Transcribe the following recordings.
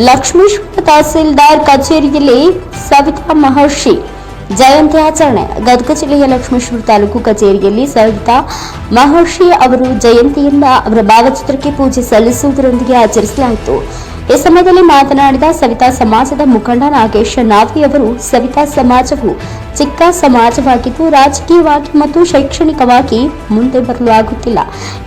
ಲಕ್ಷ್ಮೀಶ್ವರ ತಹಸೀಲ್ದಾರ್ ಕಚೇರಿಯಲ್ಲಿ ಸವಿತಾ ಮಹರ್ಷಿ. ಜಯಂತಿ ಆಚರಣೆ. ಗದಗ ಜಿಲ್ಲೆಯ ಲಕ್ಷ್ಮೇಶ್ವರ ತಾಲೂಕು ಕಚೇರಿಯಲ್ಲಿ ಸವಿತಾ ಮಹರ್ಷಿ ಅವರು ಜಯಂತಿಯಿಂದ ಅವರ ಭಾವಚಿತ್ರಕ್ಕೆ ಪೂಜೆ ಸಲ್ಲಿಸುವುದರೊಂದಿಗೆ ಆಚರಿಸಲಾಯಿತು. ಈ ಸಮಯದಲ್ಲಿ ಮಾತನಾಡಿದ ಸವಿತಾ ಸಮಾಜದ ಮುಖಂಡ ನಾಗೇಶ್ ನಾವಿ ಅವರು, ಸವಿತಾ ಸಮಾಜವು ಚಿಕ್ಕ ಸಮಾಜವಾಗಿದ್ದು ರಾಜಕೀಯವಾಗಿ ಮತ್ತು ಶೈಕ್ಷಣಿಕವಾಗಿ ಮುಂದೆ ಬರಲು ಆಗುತ್ತಿಲ್ಲ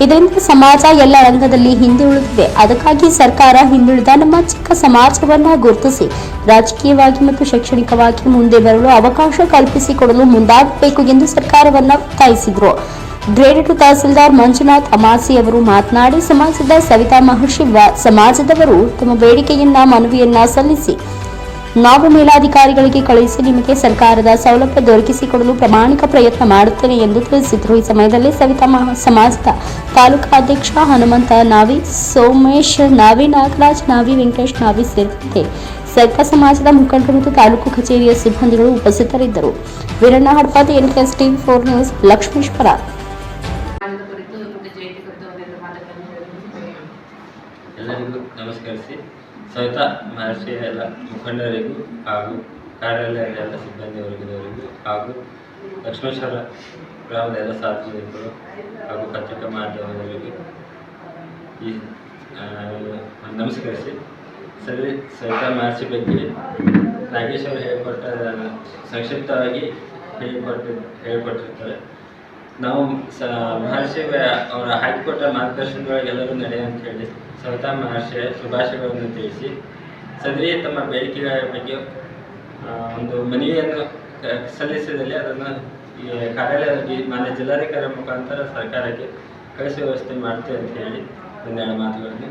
ಇದರಿಂದ ಸಮಾಜ ಎಲ್ಲ ರಂಗದಲ್ಲಿ ಹಿಂದೆ ಉಳಿದಿದೆ ಅದಕ್ಕಾಗಿ ಸರ್ಕಾರ ಹಿಂದುಳಿದ ನಮ್ಮ ಚಿಕ್ಕ ಸಮಾಜವನ್ನ ಗುರುತಿಸಿ, ರಾಜಕೀಯವಾಗಿ ಮತ್ತು ಶೈಕ್ಷಣಿಕವಾಗಿ ಮುಂದೆ ಬರಲು ಅವಕಾಶ ಕಲ್ಪಿಸಿಕೊಡಲು ಮುಂದಾಗಬೇಕು ಎಂದು ಸರ್ಕಾರವನ್ನ ಒತ್ತಾಯಿಸಿದರು. ಗ್ರೇಡ್ ಟು ತಹಸೀಲ್ದಾರ್ ಮಂಜುನಾಥ್ ಅಮಾಸಿ ಅವರು ಮಾತನಾಡಿ, ಸಮಾಜದ ಸವಿತಾ ಮಹರ್ಷಿ ಸಮಾಜದವರು ತಮ್ಮ ಬೇಡಿಕೆಯನ್ನ, ಮನವಿಯನ್ನ ಸಲ್ಲಿಸಿ ನಾವು ಮೇಲಾಧಿಕಾರಿಗಳಿಗೆ ಕಳುಹಿಸಿ ನಿಮಗೆ ಸರ್ಕಾರದ ಸೌಲಭ್ಯ ದೊರಕಿಸಿಕೊಡಲು ಪ್ರಾಮಾಣಿಕ ಪ್ರಯತ್ನ ಮಾಡುತ್ತೇನೆ ಎಂದು ತಿಳಿಸಿದರು. ಈ ಸಮಯದಲ್ಲಿ ಸವಿತಾ ಮಹಾ, ಸಮಾಜದ ತಾಲೂಕಾಧ್ಯಕ್ಷ ಹನುಮಂತ ನಾವಿ, ಸೋಮೇಶ್ ನಾವಿ, ನಾಗರಾಜ್ ನಾವಿ, ವೆಂಕಟೇಶ್ ನಾವಿ ಸೇರಿದಂತೆ ಸರ್ಕಾರ ಸಮಾಜದ ಮುಖಂಡರು ಮತ್ತು ತಾಲೂಕು ಕಚೇರಿಯ ಸಿಬ್ಬಂದಿಗಳು ಉಪಸ್ಥಿತರಿದ್ದರು. Veeranna Hadpati NKS TV four news, Lakshmeshwar ಎಲ್ಲರಿಗೂ ನಮಸ್ಕರಿಸಿ. ಸ್ವತಃ ಮಹರ್ಷಿಯ ಎಲ್ಲ ಮುಖಂಡರಿಗೂ ಹಾಗೂ ಕಾರ್ಯಾಲಯದ ಎಲ್ಲ ಸಿಬ್ಬಂದಿ ವರ್ಗದವರಿಗೂ ಹಾಗೂ ಲಕ್ಷ್ಮೇಶ್ವರ ಗ್ರಾಮದ ಎಲ್ಲ ಸಾರ್ವಜನಿಕರು ಹಾಗೂ ಪತ್ರಿಕಾ ಮಾಧ್ಯಮದವರಿಗೆ ಈ ನಮಸ್ಕರಿಸಿ. ಸರಿ, ಸವಿತಾ, ಮಹರ್ಷಿ ಬಗ್ಗೆ ನಾಗೇಶ್ ಅವರು ಹೇಳಿಕೊಟ್ಟ, ಸಂಕ್ಷಿಪ್ತವಾಗಿ ಹೇಳಿಕೊಟ್ಟಿ, ಹೇಳಿಕೊಟ್ಟಿರ್ತಾರೆ. ನಾವು ಸ ಮಹರ್ಷಿ ಅವರ ಹಾಕಿಕೊಟ್ಟ ಮಾರ್ಗದರ್ಶನದೊಳಗೆ ಎಲ್ಲರೂ ನಡೆ ಅಂತ ಹೇಳಿ ಸವಿತಾ ಮಹರ್ಷಿಯ ಶುಭಾಶಯಗಳನ್ನು ತಿಳಿಸಿ. ಸದರಿ ತಮ್ಮ ಬೇಡಿಕೆಗಳ ಬಗ್ಗೆ ಒಂದು ಮನವಿಯನ್ನು ಸಲ್ಲಿಸಿದಲ್ಲಿ ಅದನ್ನು ಈ ಕಾರ್ಯಾಲಯದ ಈ ಮಾನ್ಯ ಜಿಲ್ಲಾಧಿಕಾರಿ ಮುಖಾಂತರ ಸರ್ಕಾರಕ್ಕೆ ಕಳಿಸುವ ವ್ಯವಸ್ಥೆ ಮಾಡ್ತೀವಿ ಅಂತ ಹೇಳಿ ಒಂದೆರಡು ಮಾತುಗಳನ್ನು